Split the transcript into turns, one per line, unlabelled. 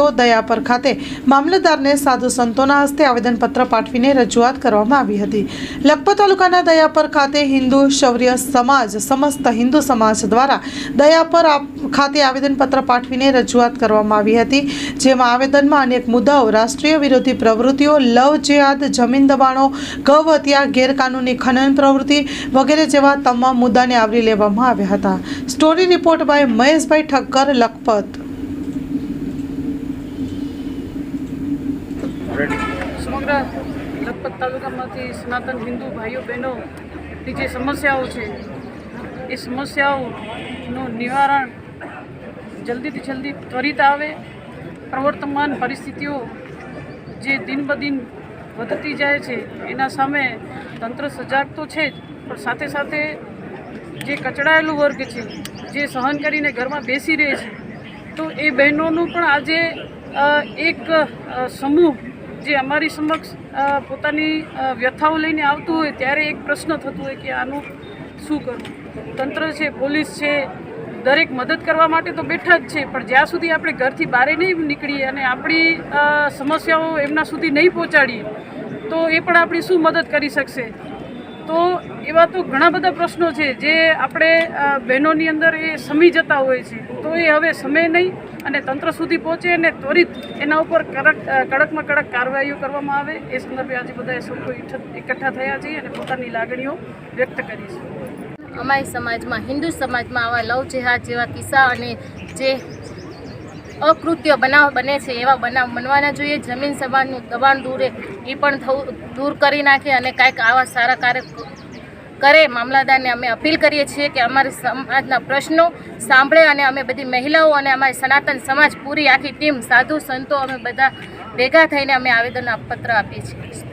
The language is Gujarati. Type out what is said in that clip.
તો દયાપર ખાતે મામલતદારને સાધુ સંતોના હસ્તે આવેદનપત્ર પાઠવીને રજૂઆત કરવામાં આવી હતી. લખપત તાલુકાના દયાપર ખાતે હિન્દુ શૌર્ય સમાજ, સમસ્ત હિન્દુ સમાજ દ્વારા દયાપર ખાતે આવેદનપત્ર પાઠવીને રજૂઆત કરવામાં આવી હતી. જેમાં આવેદનમાં અનેક મુદ્દાઓ, રાષ્ટ્રીય વિરોધી પ્રવૃત્તિઓ, લવ જેહાદ, જમીન દબાણો, ગૌ હત્યા, ગેરકાનૂની ખનન પ્રવૃત્તિ વગેરે જેવા તમામ મુદ્દાને આવરી લેવામાં આવ્યા હતા. Story report by Maheshbhai Thakkar, Lakhpat.
સમગ્ર લખપત તાલુકામાંથી સનાતન હિન્દુ ભાઈઓ બહેનોની જે સમસ્યાઓ છે, એ સમસ્યાઓનું નિવારણ જલ્દીથી જલ્દી ત્વરિત આવે. પ્રવર્તમાન પરિસ્થિતિઓ જે દિન બદિન વધતી જાય છે, એના સામે તંત્ર સજાગ તો છે જ, પણ સાથે સાથે જે કચડાયેલું વર્ગ છે, જે સહન કરીને ઘરમાં બેસી રહે છે, તો એ બહેનોનું પણ આજે એક સમૂહ જે અમારી સમક્ષ પોતાની વ્યથાઓ લઈને આવતું હોય ત્યારે એક પ્રશ્ન થતું હોય કે આનું શું કરવું? તંત્ર છે, પોલીસ છે, દરેક મદદ કરવા માટે તો બેઠા જ છે, પણ જ્યાં સુધી આપણે ઘરથી બહાર નહીં નીકળીએ અને આપણી સમસ્યાઓ એમના સુધી નહીં પહોંચાડીએ, તો એ પણ આપણી શું મદદ કરી શકશે? તો એવા તો ઘણા બધા પ્રશ્નો છે જે આપણે બહેનોની અંદર એ સમી જતા હોય છે. તો એ હવે સમય નહીં અને તંત્ર સુધી પહોંચે અને ત્વરિત એના ઉપર કડક કડકમાં કડક કાર્યવાહીઓ કરવામાં આવે. એ સંદર્ભે આજે બધા કોઈ એકઠા થયા છીએ અને પોતાની લાગણીઓ વ્યક્ત કરી છે
અમારી સમાજમાં, હિન્દુ સમાજમાં આવા લવ જેહાદ જેવા કિસ્સા અને જે અકૃત્ય બનાવ બને છે એવા બનાવ બનવાના જોઈએ. જમીન સમાજનું દબાણ દૂરે એ પણ થવું, દૂર કરી નાખે અને કાંઈક આવા સારા કાર્ય કરે મામલાદારને અમે અપીલ કરીએ છીએ કે અમારા સમાજના પ્રશ્નો સાંભળે અને અમે બધી મહિલાઓ અને અમારી સનાતન સમાજ પૂરી આખી ટીમ, સાધુ સંતો અમે બધા ભેગા થઈને અમે આવેદન પત્ર આપીએ છીએ.